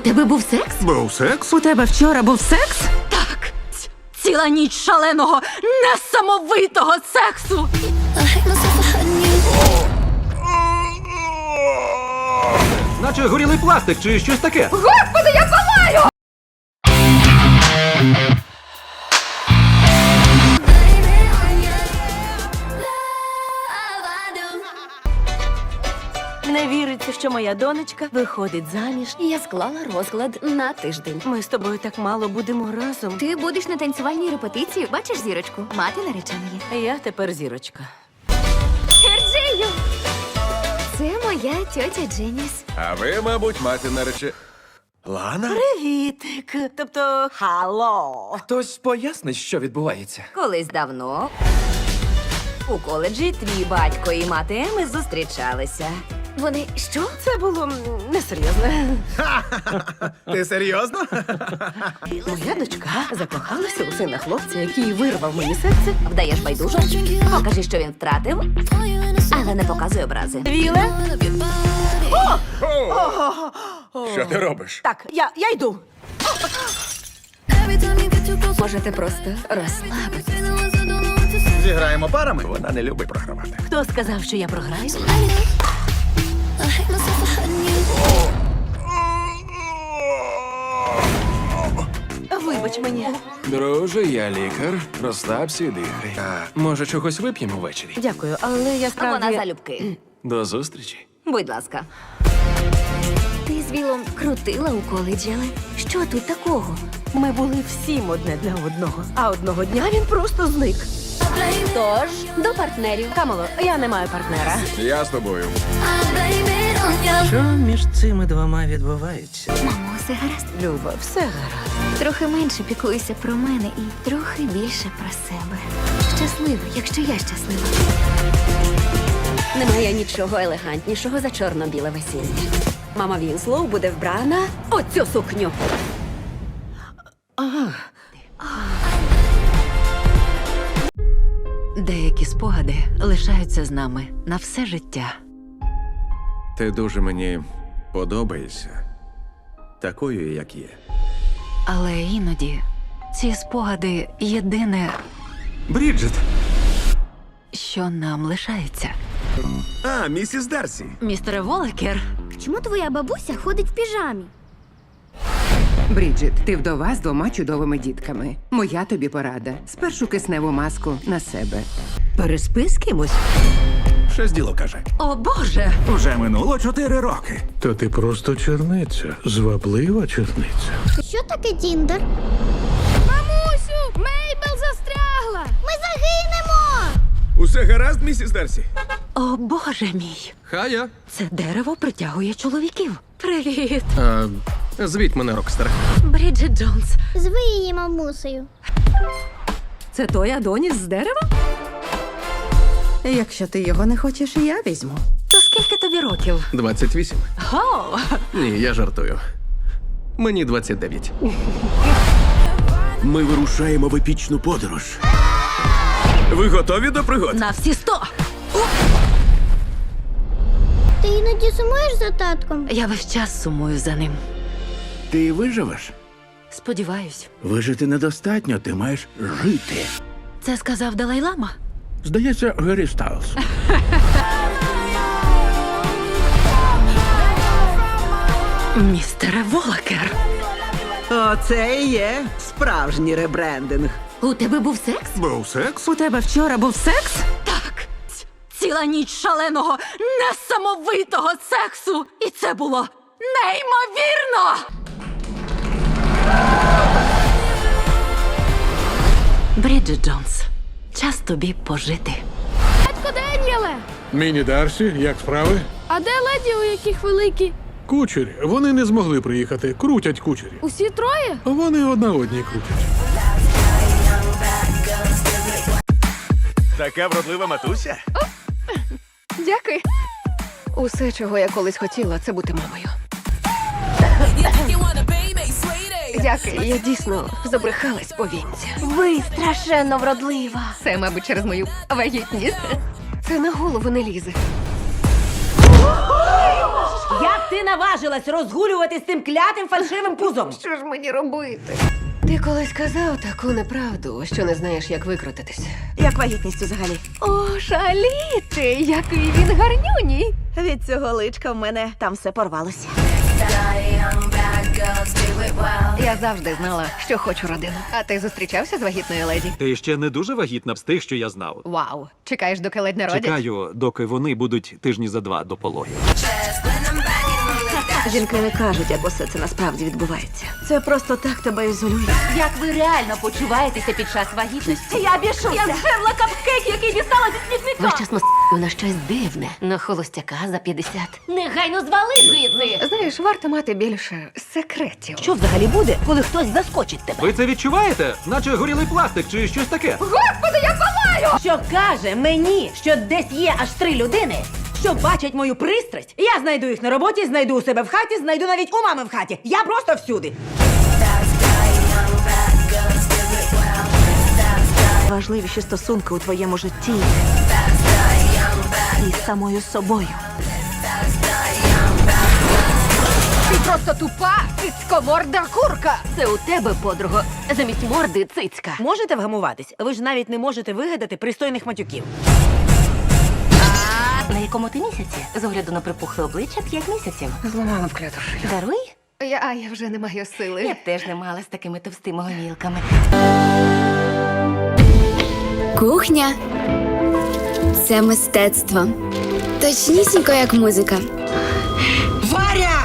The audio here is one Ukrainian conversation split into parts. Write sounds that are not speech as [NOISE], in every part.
У тебе був секс? Був секс? У тебе вчора був секс? Так. Ціла ніч шаленого, несамовитого сексу. Наче горілий пластик чи щось таке. Господи, я що моя донечка виходить заміж. Я склала розклад на тиждень. Ми з тобою так мало будемо разом. Ти будеш на танцювальній репетиції, бачиш зірочку? Мати нареченої. Я тепер зірочка. Ерджею! Це моя тьотя Дженіс. А ви, мабуть, мати нарече. Лана? Привітик. Тобто, хало. Хтось пояснить, що відбувається. Колись давно у коледжі твій батько і мати Еми зустрічалися. Вони що? Це було м, несерйозно. Ти серйозно? Моя дочка закохалася у сина хлопця, який вирвав мені серце. Вдаєш байдуже? Покажи, що він втратив, але не показуй образи. Віле? Що ти робиш? Так, я, я йду. Можете просто розслабитися. Зіграємо парами? Вона не любить програвати. Хто сказав, що я програю? Вибач мені. Друже, я лікар. Розслабся і дихай. Може, чогось вип'ємо ввечері? Дякую, але я Вона залюбки. До зустрічі. Будь ласка. Ти з Вілом крутила у коледжі, але що тут такого? Ми були всім одне для одного. А одного дня він просто зник. Тож, до партнерів. Камело, я не маю партнера. Я з тобою. Що між цими двома відбувається? Мамо, все гаразд. Люба, все гаразд. Трохи менше піклуйся про мене і трохи більше про себе. Щаслива, якщо я щаслива. Немає нічого елегантнішого за чорно-біле весілля. Мама Вінслоу буде вбрана оцю сукню. Деякі спогади лишаються з нами на все життя. Ти дуже мені подобаєшся. Такою, як є. Але іноді ці спогади єдине, Бріджит, що нам лишається. А, місіс Дарсі. Містере Волекер, Чому твоя бабуся ходить в піжамі? Бріджит, ти вдова з двома чудовими дітками. Моя тобі порада. Спершу кисневу маску на себе. Переспи з кимось. Щось діло каже. о Боже! уже минуло чотири роки. Та ти просто черниця, зваблива черниця. Що таке Тіндер? Мамусю, Мейбл застрягла! Ми загинемо! Усе гаразд, місіс Дарсі? О Боже мій! Хая. Це дерево притягує чоловіків. Привіт! А, звіть мене, Рокстер. Бріджит Джонс. Зви її мамусею. Це той Адоніс з дерева? Якщо ти його не хочеш, я візьму. То скільки тобі років? 28. О! Ні, я жартую. Мені 29. Ми вирушаємо в епічну подорож. Ви готові до пригод? На всі сто! Ти іноді сумуєш за татком? Я весь час сумую за ним. Ти виживеш? Сподіваюсь, Вижити недостатньо, ти маєш жити. це сказав Далай-Лама. Здається, Гері Стайлз. [LAUGHS] Містере Волекер. Оце і є справжній ребрендинг. У тебе був секс? Був секс? У тебе вчора був секс? Так. Ц- Ціла ніч шаленого, несамовитого сексу. І це було неймовірно. Бріджит Джонс, час тобі пожити. Татко Деніеле! Міні Дарсі, як справи? А де леді, у яких великі? Кучері. Вони не змогли приїхати. Крутять кучері. Усі троє? Вони одна одній крутять. Така вродлива матуся? Дякую. Усе, чого я колись хотіла, це бути мамою. Дякую, я дійсно забрехалась по вінці. Ви страшенно вродлива. Це, мабуть, через мою вагітність. Це на голову не лізе. Як ти наважилась розгулювати з цим клятим фальшивим пузом? Що ж мені робити? Ти колись казав таку неправду, що не знаєш, як викрутитися. Як вагітність взагалі? О, шаліти, який він гарнюній. Від цього личка в мене там все порвалося. Я завжди знала, що хочу родину. А ти зустрічався з вагітною леді? Ти ще не дуже вагітна з тих, що я знав. Вау. Чекаєш, доки ледь народять? Чекаю, доки вони будуть тижні за два до пологів. Жінки не кажуть, як усе це насправді відбувається. Це просто так тебе ізолює. Як ви реально почуваєтеся під час вагітності? Я бішуся. Я зжерла капкейк, який дістала зі смітника. Весь час на на щось дивне. На холостяка за 50. Негайно звали звідси! Знаєш, варто мати більше секретів. Що взагалі буде, коли хтось заскочить тебе? Ви це відчуваєте? Наче горілий пластик чи щось таке. Господи, я палаю! Що каже мені, що десь є аж три людини, що бачать мою пристрасть? Я знайду їх на роботі, знайду у себе в хаті, знайду навіть у мами в хаті. Я просто всюди. Важливіші стосунки у твоєму житті. І самою собою. Ти просто тупа, цицькоморда курка. Це у тебе, подруго, замість морди цицька. Можете вгамуватись? Ви ж навіть не можете вигадати пристойних матюків. На якому ти місяці? З огляду на припухле обличчя 5 місяців. Зламала вкляту шию. Даруй? Я, а я вже не маю сили. Я б теж не мала з такими товстими гомілками. Кухня це мистецтво. Точнісінько, як музика. Варя!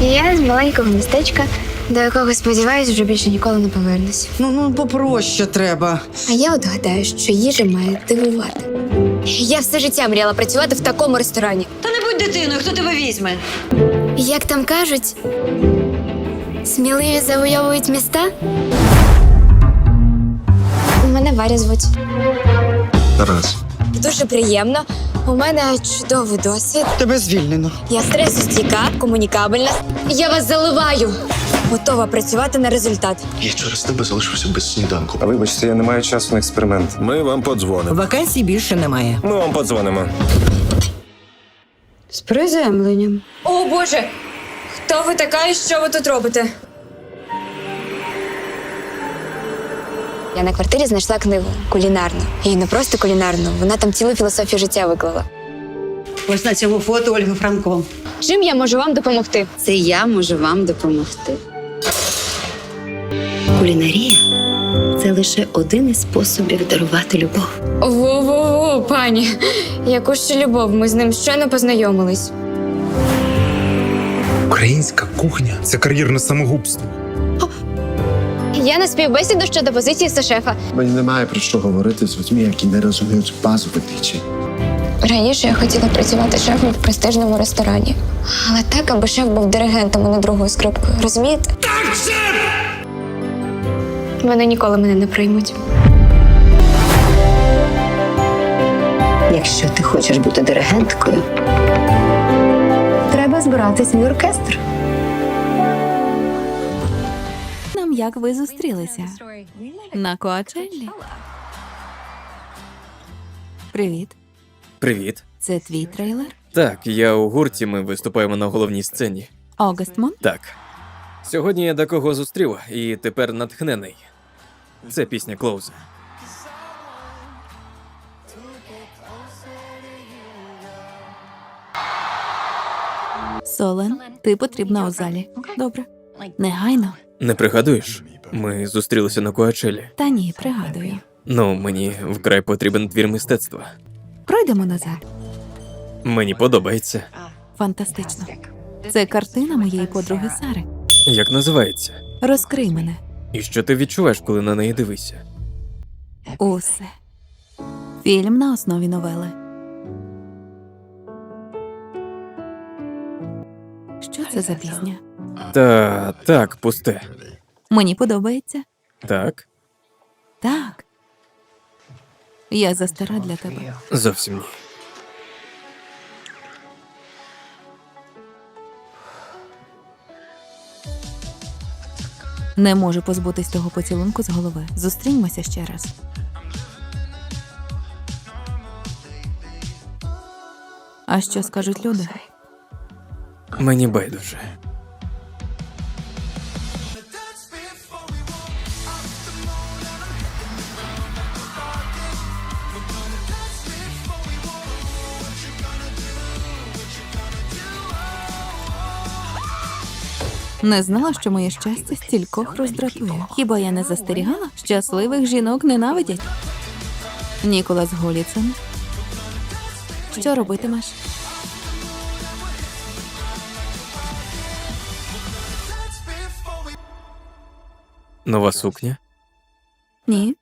Я з маленького містечка, до якого сподіваюсь, вже більше ніколи не повернусь. Ну, ну попроще треба. А я от гадаю, що їжа має дивувати. Я все життя мріяла працювати в такому ресторані. Та не будь дитиною, хто тебе візьме? Як там кажуть, сміливі завойовують міста? Мене Варя звуть. Тарас. Дуже приємно. У мене чудовий досвід. Тебе звільнено. Я стресостійка, комунікабельна. Я вас заливаю. Готова працювати на результат. Я через тебе залишився без сніданку. А вибачте, я не маю часу на експеримент. Ми вам подзвонимо. Вакансій більше немає. Ми вам подзвонимо. З приземленням. О Боже! Хто ви така і що ви тут робите? Я на квартирі знайшла книгу кулінарну. І не просто кулінарну, вона там цілу філософію життя виклала. Ось на цьому фото Ольга Франко. Чим я можу вам допомогти? Це я можу вам допомогти. Кулінарія це лише один із способів дарувати любов. Во-во-во, пані. Яку ще любов? Ми з ним щойно познайомились. Українська кухня це кар'єрне самогубство. Я на співбесіду щодо позиції шефа. Мені немає про що говорити з людьми, які не розуміють базових речей. Раніше я хотіла працювати шефом в престижному ресторані. Але так, аби шеф був диригентом, а не другою скрипкою. Розумієте? Так, шеф! Вони ніколи мене не приймуть. Якщо ти хочеш бути диригенткою, Треба збирати свій оркестр. Нам як ви зустрілися? На Коачеллі? Привіт. Привіт. Це твій трейлер? Так, я у гурті. Ми виступаємо на головній сцені. Огастмон? Так. Сьогодні я декого зустрів і тепер натхнений. Це пісня Клоуза. Солен, ти потрібна у залі. Добре. Негайно. Не пригадуєш? Ми зустрілися на Коачелі. Та ні, пригадую. Ну, мені вкрай потрібен твір мистецтва. Пройдемо на заль. Мені подобається. Фантастично. Це картина моєї подруги Сари. Як називається? Розкрий мене. І що ти відчуваєш, коли на неї дивишся? Усе. Фільм на основі новели. Що це за пісня? Та так, пусте. Мені подобається. Так, Так. Я застара для тебе. зовсім ні. Не можу позбутись того поцілунку з голови. Зустріньмося ще раз. А що скажуть люди? Мені байдуже. Не знала, що моє щастя стількох роздратує. Хіба я не застерігала? Щасливих жінок ненавидять. Ніколас Голіцин. Що робитимеш? Нова сукня. Ні.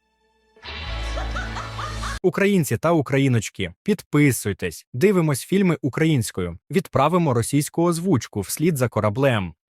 Українці та україночки, підписуйтесь, дивимось фільми українською, відправимо російську озвучку вслід за кораблем.